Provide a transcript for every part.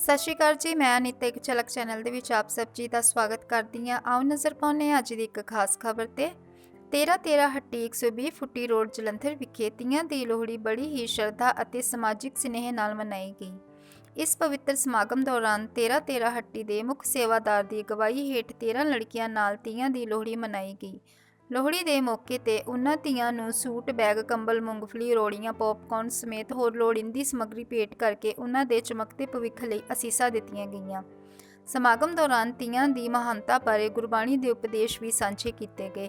ਸਤਿ ਸ਼੍ਰੀ ਅਕਾਲ ਜੀ, ਮੈਂ ਅਨੀਤਾ ਇੱਕ ਝਲਕ ਚੈਨਲ ਦੇ ਵਿੱਚ ਆਪ ਸਭ ਜੀ ਦਾ ਸਵਾਗਤ ਕਰਦੀ ਹਾਂ। ਆਓ ਨਜ਼ਰ ਪਾਉਂਦੇ ਹਾਂ ਅੱਜ ਦੀ ਇੱਕ ਖਾਸ ਖਬਰ ਤੇ। 13 13 ਹੱਟੀ 120 ਫੁੱਟੀ ਰੋਡ ਜਲੰਧਰ ਵਿਖੇ ਤੀਆਂ ਦੀ ਲੋਹੜੀ ਬੜੀ ਹੀ ਸ਼ਰਧਾ ਅਤੇ ਸਮਾਜਿਕ ਸਨੇਹ ਨਾਲ ਮਨਾਈ ਗਈ। ਇਸ ਪਵਿੱਤਰ ਸਮਾਗਮ ਦੌਰਾਨ 13 13 ਹੱਟੀ ਦੇ ਮੁੱਖ ਸੇਵਾਦਾਰ ਦੀ ਅਗਵਾਈ ਹੇਠ 13 ਲੜਕੀਆਂ ਨਾਲ ਤੀਆਂ ਦੀ ਲੋਹੜੀ ਮਨਾਈ ਗਈ। ਲੋਹੜੀ ਦੇ ਮੌਕੇ ਤੇ ਉਨ੍ਹਾਂ ਧੀਆਂ ਨੂੰ ਸੂਟ, ਬੈਗ, ਕੰਬਲ, ਮੂੰਗਫਲੀ, ਰੋੜੀਆਂ ਪੌਪਕਾਰਨ ਸਮੇਤ ਹੋਰ ਲੋੜੀਂਦੀ ਸਮੱਗਰੀ ਭੇਟ ਕਰਕੇ ਉਨ੍ਹਾਂ ਦੇ ਚਮਕਦੇ ਭਵਿੱਖ ਲਈ ਅਸੀਸਾਂ ਦਿੱਤੀਆਂ ਗਈਆਂ। ਸਮਾਗਮ ਦੌਰਾਨ ਤੀਆਂ ਦੀ ਮਹਾਨਤਾ ਬਾਰੇ ਗੁਰਬਾਣੀ ਦੇ ਉਪਦੇਸ਼ ਵੀ ਸਾਂਝੇ ਕੀਤੇ ਗਏ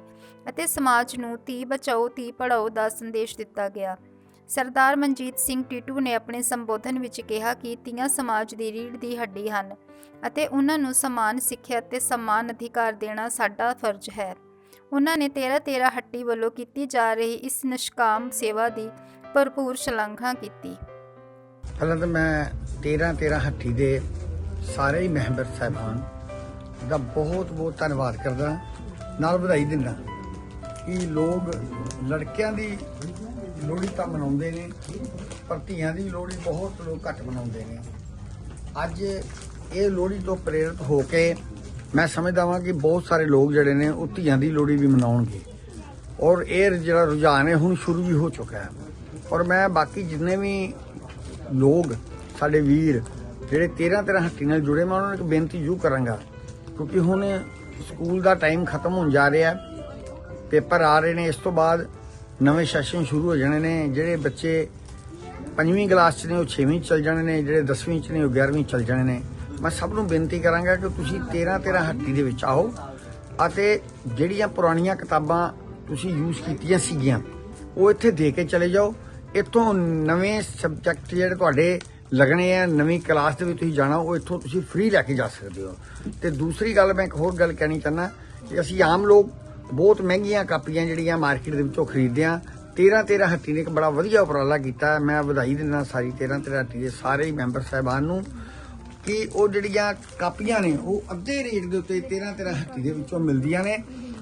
ਅਤੇ ਸਮਾਜ ਨੂੰ ਧੀ ਬਚਾਓ, ਧੀ ਪੜਾਓ ਦਾ ਸੰਦੇਸ਼ ਦਿੱਤਾ ਗਿਆ। ਸਰਦਾਰ ਮਨਜੀਤ ਸਿੰਘ ਟੀਟੂ ਨੇ ਆਪਣੇ ਸੰਬੋਧਨ ਵਿੱਚ ਕਿਹਾ ਕਿ ਧੀਆਂ ਸਮਾਜ ਦੀ ਰੀੜ੍ਹ ਦੀ ਹੱਡੀ ਹਨ ਅਤੇ ਉਹਨਾਂ ਨੂੰ ਸਮਾਨ, ਸਿੱਖਿਆ ਅਤੇ ਸਮਾਨ ਅਧਿਕਾਰ ਦੇਣਾ ਸਾਡਾ ਫਰਜ਼ ਹੈ। ਉਹਨਾਂ ਨੇ 13 13 ਹੱਟੀ ਵੱਲੋਂ ਕੀਤੀ ਜਾ ਰਹੀ ਇਸ ਨਿਸ਼ਕਾਮ ਸੇਵਾ ਦੀ ਭਰਪੂਰ ਸ਼ਲਾਘਾ ਕੀਤੀ। ਪਹਿਲਾਂ ਤਾਂ ਮੈਂ 13 13 ਹੱਟੀ ਦੇ ਸਾਰੇ ਹੀ ਮਹਿਬਰ ਸਾਹਿਬਾਨ ਦਾ ਬਹੁਤ ਬਹੁਤ ਧੰਨਵਾਦ ਕਰਦਾ, ਨਾਲ ਵਧਾਈ ਦਿੰਦਾ ਕਿ ਲੋਕ ਲੜਕਿਆਂ ਦੀ ਲੋਹੜੀ ਤਾਂ ਮਨਾਉਂਦੇ ਨੇ, ਪਰ ਧੀਆਂ ਦੀ ਲੋਹੜੀ ਬਹੁਤ ਲੋਕ ਘੱਟ ਮਨਾਉਂਦੇ ਨੇ। ਅੱਜ ਇਹ ਲੋਹੜੀ ਤੋਂ ਪ੍ਰੇਰਿਤ ਹੋ ਕੇ ਮੈਂ ਸਮਝਦਾ ਹਾਂ ਕਿ ਬਹੁਤ ਸਾਰੇ ਲੋਕ ਜਿਹੜੇ ਨੇ ਉਹ ਧੀਆਂ ਦੀ ਲੋਹੜੀ ਵੀ ਮਨਾਉਣਗੇ। ਔਰ ਇਹ ਜਿਹੜਾ ਰੁਝਾਨ ਹੈ, ਹੁਣ ਸ਼ੁਰੂ ਵੀ ਹੋ ਚੁੱਕਾ ਹੈ। ਔਰ ਮੈਂ ਬਾਕੀ ਜਿੰਨੇ ਵੀ ਲੋਕ, ਸਾਡੇ ਵੀਰ, ਜਿਹੜੇ 13 13 ਹੱਟੀ ਨਾਲ ਜੁੜੇ, ਮੈਂ ਉਹਨਾਂ ਨੂੰ ਇੱਕ ਬੇਨਤੀ ਜ਼ਰੂਰ ਕਰਾਂਗਾ। ਕਿਉਂਕਿ ਹੁਣ ਸਕੂਲ ਦਾ ਟਾਈਮ ਖਤਮ ਹੋਣ ਜਾ ਰਿਹਾ ਪੇਪਰ ਆ ਰਹੇ ਨੇ। ਇਸ ਤੋਂ ਬਾਅਦ ਨਵੇਂ ਸੈਸ਼ਨ ਸ਼ੁਰੂ ਹੋ ਜਾਣੇ ਨੇ। ਜਿਹੜੇ ਬੱਚੇ ਪੰਜਵੀਂ ਕਲਾਸ 'ਚ ਨੇ, ਉਹ 6ਵੀਂ 'ਚ ਚਲ ਜਾਣੇ ਨੇ। ਜਿਹੜੇ 10ਵੀਂ 'ਚ ਨੇ, ਉਹ 11ਵੀਂ 'ਚ ਚਲ ਜਾਣੇ ਨੇ। ਮੈਂ ਸਭ ਨੂੰ ਬੇਨਤੀ ਕਰਾਂਗਾ ਕਿ ਤੁਸੀਂ 13 13 ਹੱਟੀ ਦੇ ਵਿੱਚ ਆਓ ਅਤੇ ਜਿਹੜੀਆਂ ਪੁਰਾਣੀਆਂ ਕਿਤਾਬਾਂ ਤੁਸੀਂ ਯੂਜ਼ ਕੀਤੀਆਂ ਸੀਗੀਆਂ, ਉਹ ਇੱਥੇ ਦੇ ਕੇ ਚਲੇ ਜਾਓ। ਇੱਥੋਂ ਨਵੇਂ ਸਬਜੈਕਟ ਜਿਹੜੇ ਤੁਹਾਡੇ ਲੱਗਣੇ ਆ, ਨਵੀਂ ਕਲਾਸ ਦੇ ਵਿੱਚ ਤੁਸੀਂ ਜਾਣਾ, ਉਹ ਇੱਥੋਂ ਤੁਸੀਂ ਫ੍ਰੀ ਲੈ ਕੇ ਜਾ ਸਕਦੇ ਹੋ। ਤੇ ਦੂਸਰੀ ਗੱਲ ਮੈਂ ਇੱਕ ਹੋਰ ਗੱਲ ਕਹਿਣੀ ਚਾਹੁੰਦਾ ਕਿ ਅਸੀਂ ਆਮ ਲੋਕ ਬਹੁਤ ਮਹਿੰਗੀਆਂ ਕਾਪੀਆਂ ਜਿਹੜੀਆਂ ਮਾਰਕੀਟ ਦੇ ਵਿੱਚੋਂ ਖਰੀਦਦੇ ਆ 13 13 ਹੱਟੀ ਨੇ ਇੱਕ ਬੜਾ ਵਧੀਆ ਉਪਰਾਲਾ ਕੀਤਾ। ਮੈਂ ਵਧਾਈ ਦਿੰਦਾ ਸਾਰੀ 13 13 ਹੱਟੀ ਦੇ ਸਾਰੇ ਹੀ ਮੈਂਬਰ ਸਾਹਿਬਾਨ ਨੂੰ। ਕਿ ਉਹ ਜਿਹੜੀਆਂ ਕਾਪੀਆਂ ਨੇ, ਉਹ ਅੱਧੇ ਰੇਟ ਦੇ ਉੱਤੇ 13 13 ਹੱਟੀ ਦੇ ਵਿੱਚੋਂ ਮਿਲਦੀਆਂ ਨੇ।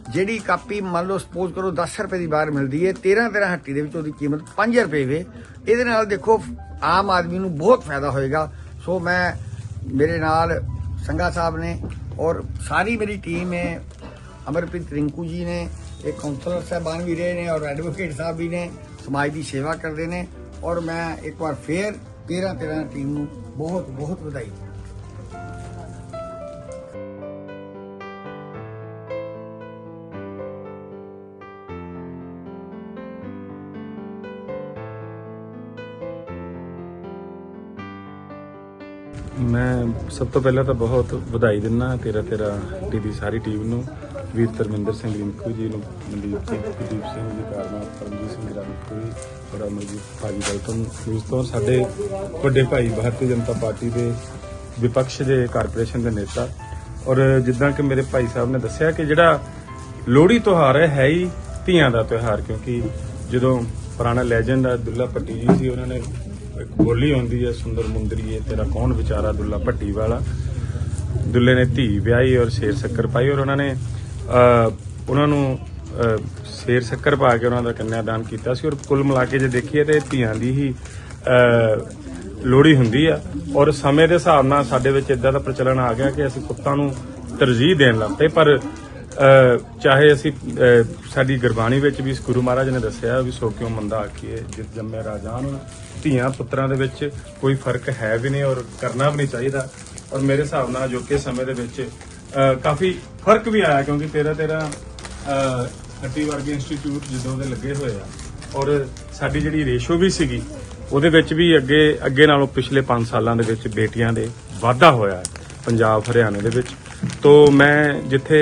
ਜਿਹੜੀ ਕਾਪੀ ਮੰਨ ਲਓ ਸਪੋਜ਼ ਕਰੋ 10 ਰੁਪਏ ਦੀ ਬਾਹਰ ਮਿਲਦੀ ਹੈ 13 13 ਹੱਟੀ ਦੇ ਵਿੱਚ ਉਹਦੀ ਕੀਮਤ 5 ਰੁਪਏ ਵੇ। ਇਹਦੇ ਨਾਲ ਦੇਖੋ, ਆਮ ਆਦਮੀ ਨੂੰ ਬਹੁਤ ਫਾਇਦਾ ਹੋਏਗਾ। ਸੋ ਮੈਂ, ਮੇਰੇ ਨਾਲ ਸੰਗਾ ਸਾਹਿਬ ਨੇ ਔਰ ਸਾਰੀ ਮੇਰੀ ਟੀਮ ਹੈ ਅਮਰਪ੍ਰੀਤ ਰਿੰਕੂ ਜੀ ਨੇ, ਇਹ ਕਾਉਂਸਲਰ ਸਾਹਿਬਾਨ ਵੀ ਰਹੇ ਨੇ ਔਰ ਐਡਵੋਕੇਟ ਸਾਹਿਬ ਵੀ ਨੇ, ਸਮਾਜ ਦੀ ਸੇਵਾ ਕਰਦੇ ਨੇ। ਔਰ ਮੈਂ ਇੱਕ ਵਾਰ ਫੇਰ 13 13 ਟੀਮ ਨੂੰ ਬਹੁਤ ਬਹੁਤ ਵਧਾਈ ਮੈਂ ਸਭ ਤੋਂ ਪਹਿਲਾਂ ਤਾਂ ਬਹੁਤ ਵਧਾਈ ਦਿੰਦਾ ਤੇਰਾ ਤੇਰਾ ਟੀ ਦੀ ਸਾਰੀ ਟੀਮ ਨੂੰ, ਵੀਰ ਧਰਮਿੰਦਰ ਸਿੰਘ ਰਿੰਕੂ ਜੀ ਨੂੰ, ਮਨਦੀਪ ਸਿੰਘ, ਕੁਲਦੀਪ ਸਿੰਘ ਜੀ ਕਾਰਨਾ ਪਰਮਜੀਤ ਸਿੰਘ ਰਾਮਕੂ ਜੀ ਔਰ ਅਮਰਜੀਤ ਭਾਜੀ ਗਲਤਨ ਉਸ ਤੋਂ ਸਾਡੇ ਵੱਡੇ ਭਾਈ ਭਾਰਤੀ ਜਨਤਾ ਪਾਰਟੀ ਦੇ ਵਿਪਕਸ਼ ਦੇ ਕਾਰਪੋਰੇਸ਼ਨ ਦੇ ਨੇਤਾ। ਔਰ ਜਿੱਦਾਂ ਕਿ ਮੇਰੇ ਭਾਈ ਸਾਹਿਬ ਨੇ ਦੱਸਿਆ ਕਿ ਜਿਹੜਾ ਲੋਹੜੀ ਤਿਉਹਾਰ ਹੈ ਹੈ ਹੀ ਧੀਆਂ ਦਾ ਤਿਉਹਾਰ, ਕਿਉਂਕਿ ਜਦੋਂ ਪੁਰਾਣਾ ਲੈਜੈਂਡ ਆ ਦੁੱਲਾ ਭੱਟੀ ਜੀ ਸੀ, ਉਹਨਾਂ ਨੇ ਇੱਕ ਬੋਲੀ ਆਉਂਦੀ ਹੈ ਸੁੰਦਰ ਮੁੰਦਰੀਏ ਤੇਰਾ ਕੌਣ ਵਿਚਾਰਾ ਦੁੱਲਾ ਭੱਟੀ ਵਾਲਾ? ਦੁੱਲੇ ਨੇ ਧੀ ਵਿਆਹੀ ਔਰ ਸ਼ੇਰ ਸ਼ੱਕਰ ਪਾਈ ਔਰ ਉਹਨਾਂ ਨੇ ਉਹਨਾਂ ਨੂੰ ਸ਼ੇਰ ਸ਼ੱਕਰ ਪਾ ਕੇ ਉਹਨਾਂ ਦਾ ਕੰਨਿਆਦਾਨ ਕੀਤਾ ਸੀ ਔਰ ਕੁੱਲ ਮਿਲਾ ਕੇ ਜੇ ਦੇਖੀਏ ਤੇ ਧੀਆਂ ਦੀ ਹੀ ਅਹ, ਲੋਹੜੀ ਹੁੰਦੀ ਆ। ਔਰ ਸਮੇਂ ਦੇ ਹਿਸਾਬ ਨਾਲ ਸਾਡੇ ਵਿੱਚ ਇਦਾਂ ਦਾ ਪ੍ਰਚਲਨ ਆ ਗਿਆ ਕਿ ਅਸੀਂ ਪੁੱਤਾਂ ਨੂੰ ਤਰਜੀਹ ਦੇਣ ਲੱਗ ਪਏ ਪਰ ਚਾਹੇ ਅਸੀਂ ਸਾਡੀ ਗੁਰਬਾਣੀ ਵਿੱਚ ਵੀ ਗੁਰੂ ਮਹਾਰਾਜ ਨੇ ਦੱਸਿਆ ਵੀ ਸੋ ਕਿਉਂ ਮੰਦਾ ਆਖੀਏ ਜਿਸ ਜੰਮੇ ਰਾਜਾਨ ਧੀਆਂ ਪੁੱਤਰਾਂ ਦੇ ਵਿੱਚ ਕੋਈ ਫ਼ਰਕ ਹੈ ਵੀ ਨਹੀਂ ਔਰ ਕਰਨਾ ਵੀ ਨਹੀਂ ਚਾਹੀਦਾ। ਔਰ ਮੇਰੇ ਹਿਸਾਬ ਨਾਲ ਅਜੋਕੇ ਸਮੇਂ ਦੇ ਵਿੱਚ ਕਾਫੀ ਫ਼ਰਕ ਵੀ ਆਇਆ ਕਿਉਂਕਿ ਤੇਰਾ ਤੇਰਾ ਹੱਟੀ ਵਰਗੇ ਇੰਸਟੀਚਿਊਟ ਜਦੋਂ ਦੇ ਲੱਗੇ ਹੋਏ ਆ। ਔਰ ਸਾਡੀ ਜਿਹੜੀ ਰੇਸ਼ੋ ਵੀ ਸੀਗੀ, ਉਹਦੇ ਵਿੱਚ ਵੀ ਅੱਗੇ ਅੱਗੇ ਨਾਲੋਂ ਪਿਛਲੇ 5 ਸਾਲਾਂ ਦੇ ਵਿੱਚ ਬੇਟੀਆਂ ਦੇ ਵਾਧਾ ਹੋਇਆ ਪੰਜਾਬ ਹਰਿਆਣਾ ਦੇ ਵਿੱਚ। ਤੋਂ ਮੈਂ ਜਿੱਥੇ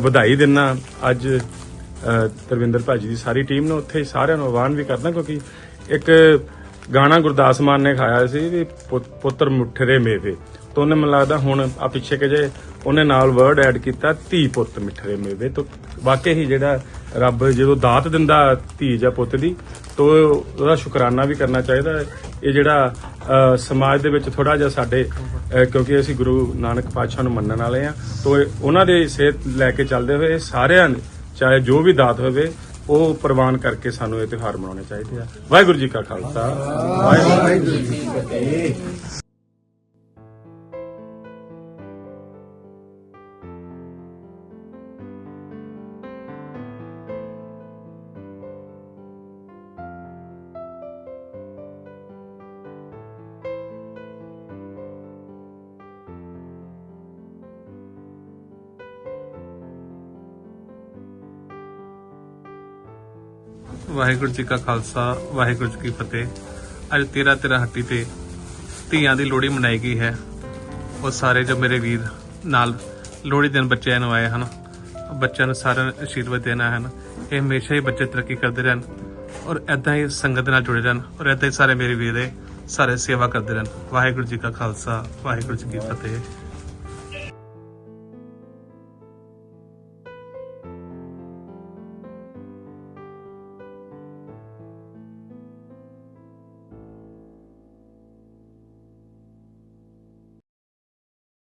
ਵਧਾਈ ਦਿੰਨਾ। ਅੱਜ ਅਹ, ਤਰਵਿੰਦਰ ਭਾਜੀ ਦੀ ਸਾਰੀ ਟੀਮ ਨੂੰ ਉੱਥੇ ਸਾਰਿਆਂ ਨੂੰ ਆਹਵਾਨ ਵੀ ਕਰਦਾ ਕਿਉਂਕਿ ਇੱਕ ਗਾਣਾ ਗੁਰਦਾਸ ਮਾਨ ਨੇ ਖਾਇਆ ਸੀ ਵੀ ਪੁੱਤ- ਪੁੱਤਰ ਮੁੱਠਰੇ ਮੇਵੇ। ਤੋਂ ਉਹਨੇ ਮੈਨੂੰ ਲੱਗਦਾ ਹੁਣ ਆ ਪਿੱਛੇ ਕਿ ਜੇ ਉਹਨੇ ਨਾਲ ਵਰਡ ਐਡ ਕੀਤਾ ਧੀ ਪੁੱਤ ਮਿੱਠਰੇ ਮੇਵੇ। ਤੋਂ ਵਾਕਈ ਹੀ ਜਿਹੜਾ ਰੱਬ ਜਦੋਂ ਦਾਤ ਦਿੰਦਾ ਧੀ ਜਾਂ ਪੁੱਤ ਦੀ, ਤੋਂ ਉਹਦਾ ਸ਼ੁਕਰਾਨਾ ਵੀ ਕਰਨਾ ਚਾਹੀਦਾ ਹੈ। ਇਹ ਜਿਹੜਾ ਸਮਾਜ ਦੇ ਵਿੱਚ ਥੋੜਾ ਜਿਹਾ ਸਾਡੇ ਕਿਉਂਕਿ ਅਸੀਂ ਗੁਰੂ ਨਾਨਕ ਪਾਤਸ਼ਾਹ ਨੂੰ ਮੰਨਣ ਵਾਲੇ ਆ ਤੋਂ ਉਹਨਾਂ ਦੇ ਸਿਹਤ ਲੈ ਕੇ ਚੱਲਦੇ ਹੋਏ ਸਾਰਿਆਂ ਨੇ, ਚਾਹੇ ਜੋ ਵੀ ਦਾਤ ਹੋਵੇ, ਉਹ ਪ੍ਰਵਾਨ ਕਰਕੇ ਸਾਨੂੰ ਇਹ ਤਿਉਹਾਰ ਮਨਾਉਣੇ ਚਾਹੀਦੇ ਆ। ਵਾਹਿਗੁਰੂ ਜੀ ਕਾ ਖਾਲਸਾ। ਵਾਹਿਗੁਰੂ ਜੀ ਕੀ ਫਤਿਹ। ਵਾਹਿਗੁਰੂ ਜੀ ਕਾ ਖਾਲਸਾ, ਵਾਹਿਗੁਰੂ ਜੀ ਕੀ ਫਤਿਹ। ਅੱਜ 13 13 ਹੱਟੀ ਤੇ ਧੀਆਂ ਦੀ ਲੋਹੜੀ ਮਨਾਈ ਗਈ ਹੈ। ਉਹ ਸਾਰੇ ਜੋ ਮੇਰੇ ਵੀਰ ਨਾਲ ਲੋਹੜੀ ਦਿਨ ਬੱਚਿਆਂ ਨੂੰ ਆਏ ਹਨ ਬੱਚਿਆਂ ਨੂੰ ਸਾਰਿਆਂ ਨੂੰ ਆਸ਼ੀਰਵਾਦ ਦੇਣਾ ਹਨ। ਇਹ ਹਮੇਸ਼ਾ ਹੀ ਬੱਚੇ ਤਰੱਕੀ ਕਰਦੇ ਰਹਿਣ ਔਰ ਐਦਾਂ ਹੀ ਸੰਗਤ ਨਾਲ ਜੁੜੇ ਰਹਿਣ ਔਰ ਐਦਾਂ ਹੀ ਸਾਰੇ ਮੇਰੇ ਵੀਰ ਸਾਰੇ ਸੇਵਾ ਕਰਦੇ ਰਹਿਣ। ਵਾਹਿਗੁਰੂ ਜੀ ਕਾ ਖਾਲਸਾ, ਵਾਹਿਗੁਰੂ ਜੀ ਕੀ ਫਤਿਹ।